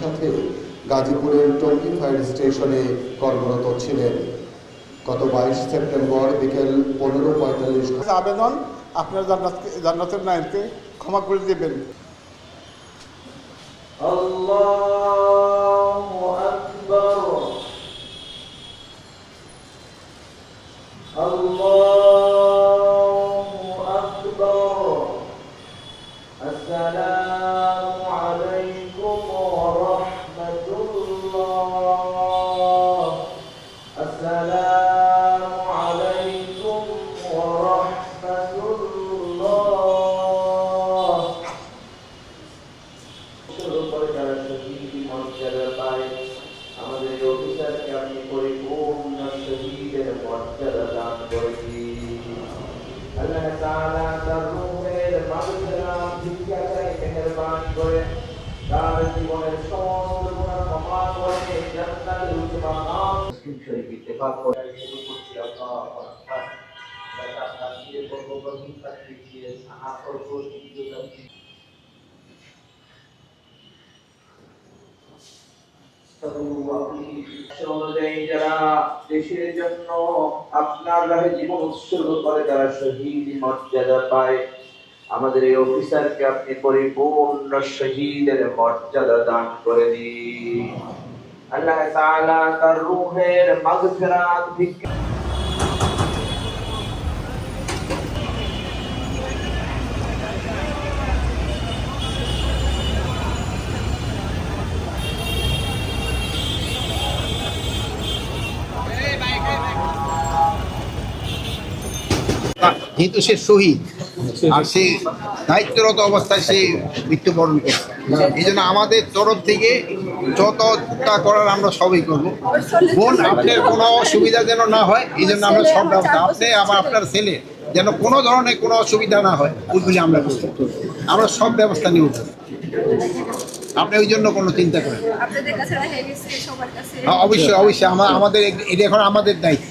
সাথে গাজীপুরের টঙ্গী ফায়ার স্টেশনে কর্মরত ছিলেন গত বাইশ সেপ্টেম্বর বিকেল পনেরো পঁয়তাল্লিশ আবেদন আপনার জান্নাত জান্নাতের নায়ককে ক্ষমা করে দেবেন الله أكبر الله أكبر السلام করে তারা শহীদ মর্যাদা পায় আমাদের অফিসারকে আপনি পরিপূর্ণ শহীদের মর্যাদা দান করে আল্লাহ তাআলা তার রূহের মাগফিরাত ভিক্ষা চাই মেহেরবানি করে তার জীবনের সমস্ত গুনাহ ক্ষমা করে জান্নাতের উচ্চ মাকাম শরীফ ইত্তেফাক করে শুরু করছি আল্লাহু আমরা আপনার দিয়ে বলব বন্ধু থাকতে দিয়ে সাহায্য করতে দিয়ে অনুযায়ী তারা শহীদ মর্যাদা পায় আমাদের এই অফিসারকে আপনি পরিপূর্ণ শহীদের মর্যাদা দান করে দিন। আল্লাহ তার রুহের মাগফিরাত ভিক্ষা যেহেতু সে শহীদ আর সে দায়িত্বরত অবস্থায় সে মৃত্যুবরণ করছে। এই জন্য আমাদের তরফ থেকে যতটা করার আমরা সবই করব। বোন আপনার কোনো অসুবিধা যেন না হয় এই জন্য আমরা সব ব্যবস্থা আপনি আবার আপনার ছেলে যেন কোনো ধরনের কোনো অসুবিধা না হয় ওইগুলি আমরা করব। আমরা সব ব্যবস্থা নিয়ে নিব। আপনি ওই জন্য কোনো চিন্তা করেন অবশ্যই অবশ্যই আমা- আমাদের এটা এখন আমাদের দায়িত্ব।